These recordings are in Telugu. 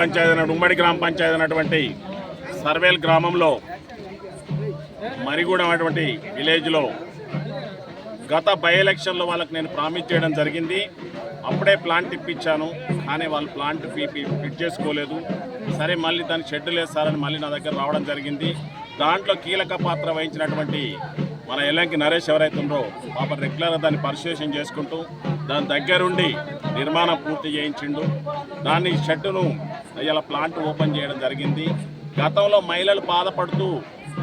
పంచాయతీ ఉమ్మడి గ్రామ పంచాయతీ అన్నటువంటి సర్వేల్ గ్రామంలో మరిగూడ అటువంటి విలేజ్లో గత బై ఎలక్షన్లో వాళ్ళకి నేను ప్రామిస్ చేయడం జరిగింది. అప్పుడే ప్లాంట్ ఇప్పించాను కానీ వాళ్ళు ప్లాంట్ ఫీ ఫిట్ చేసుకోలేదు. సరే మళ్ళీ దాన్ని షెడ్యూల్ వేస్తారని మళ్ళీ నా దగ్గర రావడం జరిగింది. దాంట్లో కీలక పాత్ర వహించినటువంటి మన ఎల్లంకి నరేష్ ఎవరైతే ఉందో పాప రెగ్యులర్గా దాన్ని పరిశోషణ చేసుకుంటూ దాని దగ్గరుండి నిర్మాణం పూర్తి చేయించిండు. దాన్ని షెడ్డును ఇలా ప్లాంట్ ఓపెన్ చేయడం జరిగింది. గతంలో మహిళలు బాధపడుతూ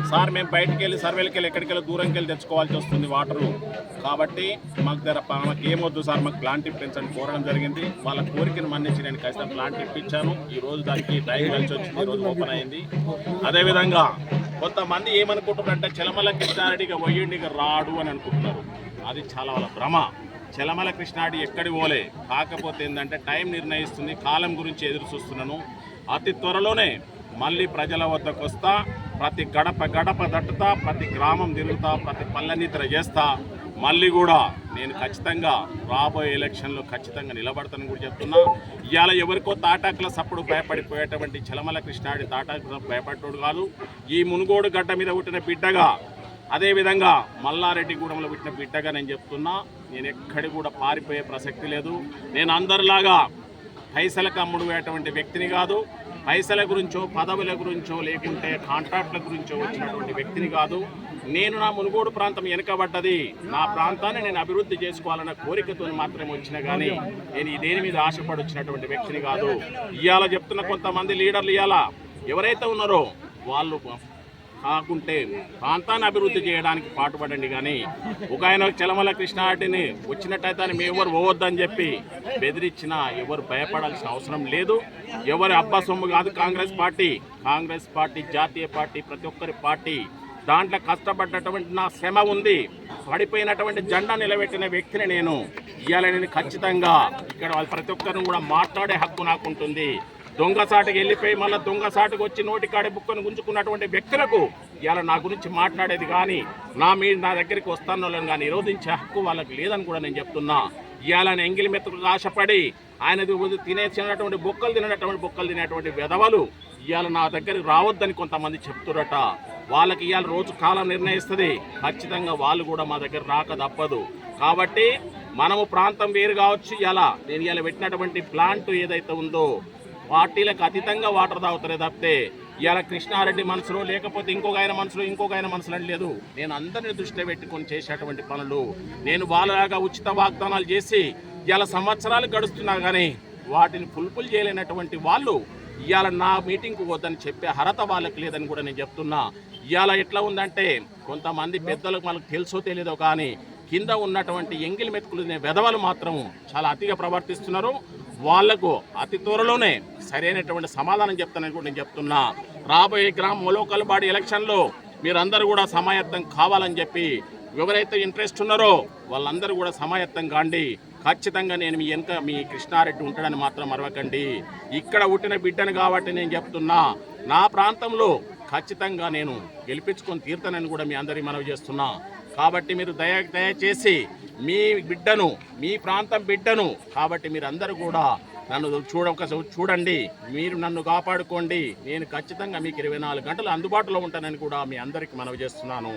సార్ మేము బయటికి వెళ్ళి సర్వేలకి వెళ్ళి ఎక్కడికి వెళ్ళి దూరంకి వెళ్ళి తెచ్చుకోవాల్సి వస్తుంది వాటరు. కాబట్టి మాకు దగ్గర మాకు ఏమొద్దు సార్ మాకు ప్లాంట్ ఇప్పించండి కోరడం జరిగింది. వాళ్ళ కోరికను మన్నించి నేను ఖచ్చితంగా ప్లాంట్ ఇప్పించాను. ఈ రోజు దానికి టైం కలిసి వచ్చింది ఈ రోజు ఓపెన్ అయింది. అదేవిధంగా కొంతమంది ఏమనుకుంటున్నారంటే చలమల కృష్ణారెడ్డిగా పోయిండిగా రాడు అని అనుకుంటున్నారు. అది చాలా వాళ్ళ భ్రమ. చలమల కృష్ణాడి ఎక్కడి పోలే. కాకపోతే ఏంటంటే టైం నిర్ణయిస్తుంది. కాలం గురించి ఎదురు చూస్తున్నాను. అతి త్వరలోనే మళ్ళీ ప్రజల వద్దకు వస్తా ప్రతి గడప గడప దట్టుతా ప్రతి గ్రామం తిరుగుతా ప్రతి పల్లెనిద్ర చేస్తా. మళ్ళీ కూడా నేను ఖచ్చితంగా రాబోయే ఎలక్షన్లో ఖచ్చితంగా నిలబడతాను కూడా చెప్తున్నా. ఇవాళ ఎవరికో తాటాకుల సప్పుడు భయపడిపోయేటువంటి చలమల కృష్ణాడి తాటాకుల భయపడ్డోడు కాదు. ఈ మునుగోడు గడ్డ మీద పుట్టిన బిడ్డగా అదేవిధంగా మల్లారెడ్డిగూడెంలో పుట్టిన బిడ్డగా నేను చెప్తున్నా. నేను ఎక్కడి కూడా పారిపోయే ప్రసక్తి లేదు. నేను అందరిలాగా పైసలకు అమ్ముడుపోయేటువంటి వ్యక్తిని కాదు పైసల గురించో పదవుల గురించో లేకుంటే కాంట్రాక్ట్ల గురించో వచ్చినటువంటి వ్యక్తిని కాదు. నేను నా మునుగోడు ప్రాంతం వెనుకబడ్డది. నా ప్రాంతాన్ని నేను అభివృద్ధి చేసుకోవాలన్న కోరికతో మాత్రమే వచ్చిన కానీ నేను ఈ దేని మీద ఆశపడి వచ్చినటువంటి వ్యక్తిని కాదు. ఇవాళ చెప్తున్న కొంతమంది లీడర్లు ఇవాళ ఎవరైతే ఉన్నారో వాళ్ళు కాకుంటే ప్రాంతాన్ని అభివృద్ధి చేయడానికి పాటుపడండి కానీ ఒక ఆయన చలమల కృష్ణాటిని వచ్చినట్టయితే అని మేము ఎవరు పోవద్దని చెప్పి బెదిరించినా ఎవరు భయపడాల్సిన అవసరం లేదు. ఎవరి అబ్బా సొమ్ము కాదు కాంగ్రెస్ పార్టీ. కాంగ్రెస్ పార్టీ జాతీయ పార్టీ ప్రతి ఒక్కరి పార్టీ. దాంట్లో కష్టపడ్డటువంటి నా శ్రమ ఉంది. పడిపోయినటువంటి జెండా నిలబెట్టిన వ్యక్తిని నేను ఇవాళ నేను ఖచ్చితంగా ఇక్కడ ప్రతి ఒక్కరిని కూడా మాట్లాడే హక్కు నాకు ఉంటుంది దొంగసాటుకి వెళ్ళిపోయి మళ్ళీ దొంగసాటుకు వచ్చి నోటి కాడి బుక్కను గుంజుకున్నటువంటి వ్యక్తులకు ఇవాళ నా గురించి మాట్లాడేది కానీ నా మీద నా దగ్గరికి వస్తాను వాళ్ళని కానీ నిరోధించే హక్కు వాళ్ళకి లేదని కూడా నేను చెప్తున్నా. ఇవాళ ఎంగిలి మెత్తకు ఆశపడి ఆయన తినేసినటువంటి బొక్కలు తినేటటువంటి బొక్కలు తినేటువంటి వెధవలు ఇవాళ నా దగ్గరికి రావద్దని కొంతమంది చెప్తురట. వాళ్ళకి ఇవాళ రోజు కాలం నిర్ణయిస్తుంది. ఖచ్చితంగా వాళ్ళు కూడా మా దగ్గర రాక తప్పదు. కాబట్టి మనము ప్రాంతం వేరు కావచ్చు. ఇలా నేను ఇలా పెట్టినటువంటి ప్లాంట్ ఏదైతే ఉందో పార్టీలకు అతీతంగా వాటర్ తాగుతారే తప్పితే ఇవాళ కృష్ణారెడ్డి మనసులో లేకపోతే ఇంకొక ఆయన మనసులో ఇంకొక ఆయన మనసులో అని లేదు. నేను అందరిని దృష్టిలో పెట్టుకొని చేసేటువంటి పనులు నేను వాళ్ళలాగా ఉచిత వాగ్దానాలు చేసి ఇవాళ సంవత్సరాలు గడుస్తున్నా కానీ వాటిని ఫుల్ఫిల్ చేయలేనటువంటి వాళ్ళు ఇవాళ నా మీటింగ్కు వద్దని చెప్పే అర్హత వాళ్ళకి లేదని కూడా నేను చెప్తున్నా. ఇవాళ ఎట్లా ఉందంటే కొంతమంది పెద్దలకు మనకు తెలుసో తెలియదో కానీ కింద ఉన్నటువంటి ఎంగిలి మెతుకులు వెధవలు మాత్రం చాలా అతిగా ప్రవర్తిస్తున్నారు. వాళ్ళకు అతి త్వరలోనే సరైనటువంటి సమాధానం చెప్తానని కూడా నేను చెప్తున్నా. రాబోయే గ్రామ మొలోకల్బాడి ఎలక్షన్లో మీరందరూ కూడా సమాయత్తం కావాలని చెప్పి ఎవరైతే ఇంట్రెస్ట్ ఉన్నారో వాళ్ళందరూ కూడా సమాయత్తం కాండి. ఖచ్చితంగా నేను మీ వెనుక మీ కృష్ణారెడ్డి ఉంటాడని మాత్రం మరవకండి. ఇక్కడ పుట్టిన బిడ్డను కాబట్టి నేను చెప్తున్నా నా ప్రాంతంలో ఖచ్చితంగా నేను గెలిపించుకొని తీర్థనని కూడా మీ అందరికీ మనవి చేస్తున్నా. కాబట్టి మీరు దయ దయచేసి మీ బిడ్డను మీ ప్రాంతం బిడ్డను కాబట్టి మీరు అందరూ కూడా నన్ను చూడ చూడండి. మీరు నన్ను కాపాడుకోండి. నేను ఖచ్చితంగా మీకు ఇరవై నాలుగు గంటలు అందుబాటులో ఉంటానని కూడా మీ అందరికీ మనవి చేస్తున్నాను.